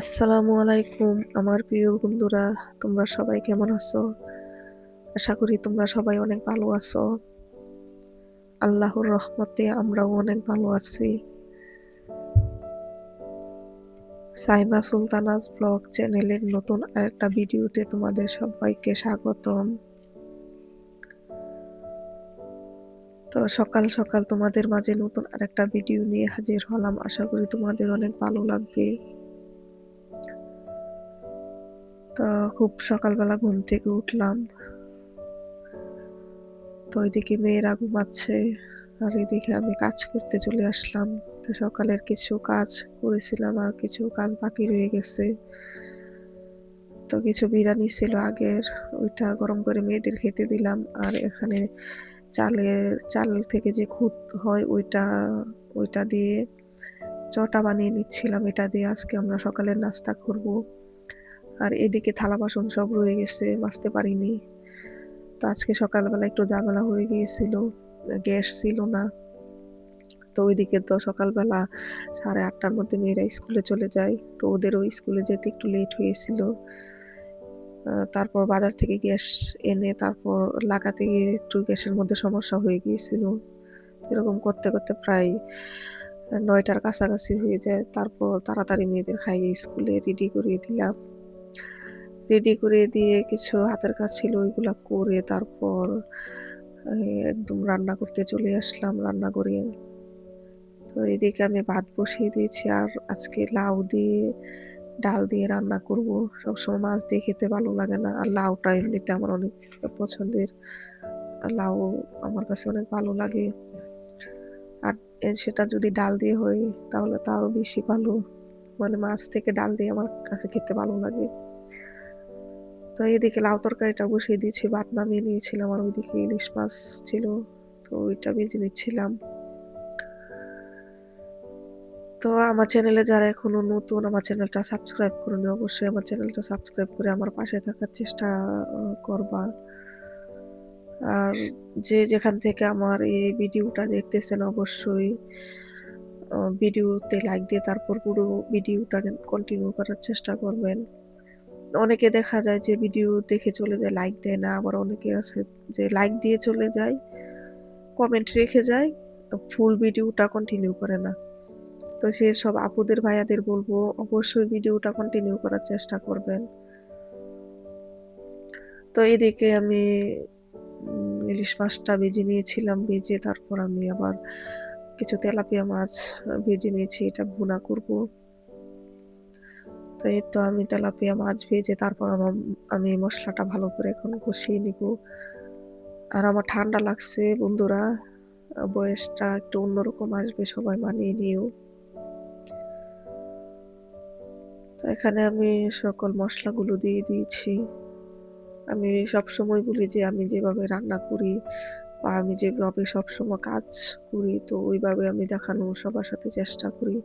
আসসালামু আলাইকুম, আমার প্রিয় বন্ধুরা, তোমরা সবাই কেমন আছো? আশা করি তোমরা সবাই অনেক ভালো আছো। আল্লাহর রহমতে আমরাও অনেক ভালো আছি। সাইমা সুলতানাস ব্লগ চ্যানেলের নতুন আরেকটা ভিডিওতে তোমাদের সবাইকে স্বাগতম। তো সকাল সকাল তোমাদের মাঝে নতুন আরেকটা ভিডিও নিয়ে হাজির হলাম। আশা করি তোমাদের অনেক ভালো লাগবে। তো খুব সকালবেলা ঘুম থেকে উঠলাম। তো ওইদিকে মেয়েরা ঘুমাচ্ছে, আর এদিকে আমি কাজ করতে চলে আসলাম। তো সকালের কিছু কাজ করেছিলাম, আর কিছু কাজ বাকি রয়ে গেছে। তো কিছু বিরিয়ানি ছিল আগের, ওইটা গরম করে মেয়েদের খেতে দিলাম। আর এখানে চালের, চাল থেকে যে খুদ হয় ওইটা ওইটা দিয়ে চটা বানিয়ে নিচ্ছিলাম। এটা দিয়ে আজকে আমরা সকালের নাস্তা করব। আর এদিকে থালা বাসন সব রয়ে গেছে, বাঁচতে পারিনি। তো আজকে সকালবেলা একটু ঝামেলা হয়ে গিয়েছিল, গ্যাস ছিল না। তো ওইদিকে তো সকালবেলা সাড়ে আটটার মধ্যে মেয়েরা স্কুলে চলে যায়, তো ওদেরও স্কুলে যেতে একটু লেট হয়েছিল। তারপর বাজার থেকে গ্যাস এনে তারপর লাগাতে গিয়ে একটু গ্যাসের মধ্যে সমস্যা হয়ে গিয়েছিল। এরকম করতে করতে প্রায় নয়টার কাছাকাছি হয়ে যায়। তারপর তাড়াতাড়ি মেয়েদের খাইয়ে স্কুলে রেডি করিয়ে দিলাম। রেডি করে দিয়ে কিছু হাতের কাজ ছিল, ওইগুলা করে তারপর একদম রান্না করতে চলে আসলাম, রান্না করে। তো এদিকে আমি ভাত বসিয়ে দিয়েছি আর আজকে লাউ দিয়ে ডাল দিয়ে রান্না করব। সবসময় মাছ দিয়ে খেতে ভালো লাগে না, আর লাউটা এমনিতে আমার অনেক পছন্দের। লাউ আমার কাছে অনেক ভালো লাগে। আর সেটা যদি ডাল দিয়ে হয়, তাহলে তো আরও বেশি ভালো। মানে মাছ থেকে ডাল দিয়ে আমার কাছে খেতে ভালো লাগে। তো এদিকে লাউ তরকারিটা বসিয়ে দিয়েছি, ভাত নামিয়ে নিয়েছিলাম আর ওইদিকে ইলিশ মাছ ছিল, তো ওইটা ভেজে নিচ্ছিলাম। তো আমার চ্যানেলে যারা এখনও নতুন, আমার চ্যানেলটা সাবস্ক্রাইব করুন, অবশ্যই আমার চ্যানেলটা সাবস্ক্রাইব করে আমার পাশে থাকার চেষ্টা করবা। আর যে যেখান থেকে আমার এই ভিডিওটা দেখতেছেন, অবশ্যই ভিডিওতে লাইক দিয়ে তারপর পুরো ভিডিওটা কন্টিনিউ করার চেষ্টা করবেন। অনেকে দেখা যায় যে ভিডিও দেখে চলে যায় লাইক দেয় না, আবার অনেকে আছে যে লাইক দিয়ে চলে যায় কমেন্ট রেখে যায় ফুল ভিডিওটা কন্টিনিউ করে না। তো সে সব আপুদের, ভাইয়াদের বলব, অবশ্যই ভিডিওটা কন্টিনিউ করার চেষ্টা করবেন। তো এদিকে আমি ইলিশ মাছটা ভেজে নিয়েছিলাম, ভেজে তারপর আমি আবার কিছু তেলাপিয়া মাছ ভেজে নিয়েছি, এটা ভুনা করব। তো এই তো আমি তেলাপিয়া মাছ ভেজে তারপর আমার, আমি মশলাটা ভালো করে এখন কষিয়ে নিব। আর আমার ঠান্ডা লাগছে বন্ধুরা, বয়সটা একটু অন্যরকম আসবে, সবাই মানিয়ে নিও। তো এখানে আমি সকল মশলাগুলো দিয়ে দিয়েছি। আমি সব সময় বলি যে আমি যেভাবে রান্না করি বা আমি যেভাবে সবসময় কাজ করি, তো ওইভাবে আমি দেখানো সবার সাথে চেষ্টা করি।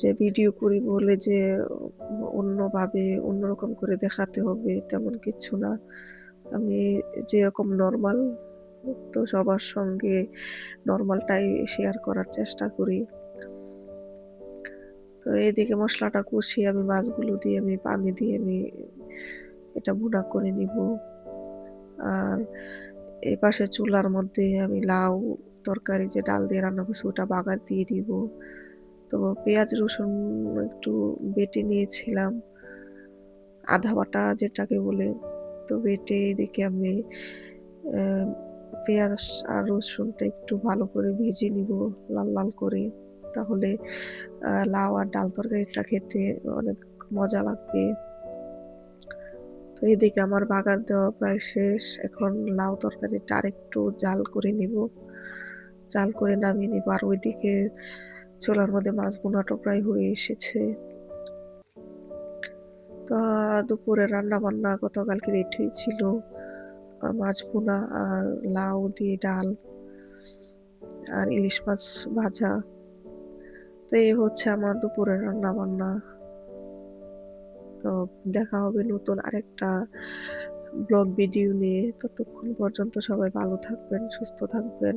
যে ভিডিও করি বলে যে, অন্যভাবে অন্যরকম করে দেখাতে হবে তেমন কিছু না। আমি যেরকম নর্মাল তো সবার সঙ্গে নর্মালটাই শেয়ার করার চেষ্টা করি। তো এইদিকে মশলাটা কষিয়ে আমি মাছগুলো দিয়ে আমি পানি দিয়ে আমি এটা ভুনা করে নিব। আর এই পাশে চুলার মধ্যে আমি লাউ তরকারি যে ডাল দিয়ে রান্না করছি, ওটা বাগার দিয়ে দিব। তো পেঁয়াজ, রসুন একটু বেটে নিয়েছিলাম। আধা বাটা যেটাকে বলে, তো বেটে এদিকে আমি পেঁয়াজ আর রসুনটা একটু ভালো করে ভেজে নিব লাল লাল করে। তাহলে লাউ আর ডাল তরকারিটা খেতে অনেক মজা লাগবে। তো এদিকে আমার বাগার দেওয়া প্রায় শেষ। এখন লাউ তরকারিটা আরেকটু জাল করে নিব। জাল করে নামিয়ে নিব। আর ওইদিকে চোলার মধ্যে মাছ বোনাটা প্রায় হয়ে এসেছে। তা দুপুরে রান্না বান্না গতকালকে রেট হয়েছিল। মাছ বোনা আর লাউ দিয়ে ডাল আর ইলিশ মাছ ভাজা। তো এই হচ্ছে আমার দুপুরের রান্না বান্না তো দেখা হবে নতুন আরেকটা ব্লগ ভিডিও নিয়ে। ততক্ষণ পর্যন্ত সবাই ভালো থাকবেন, সুস্থ থাকবেন।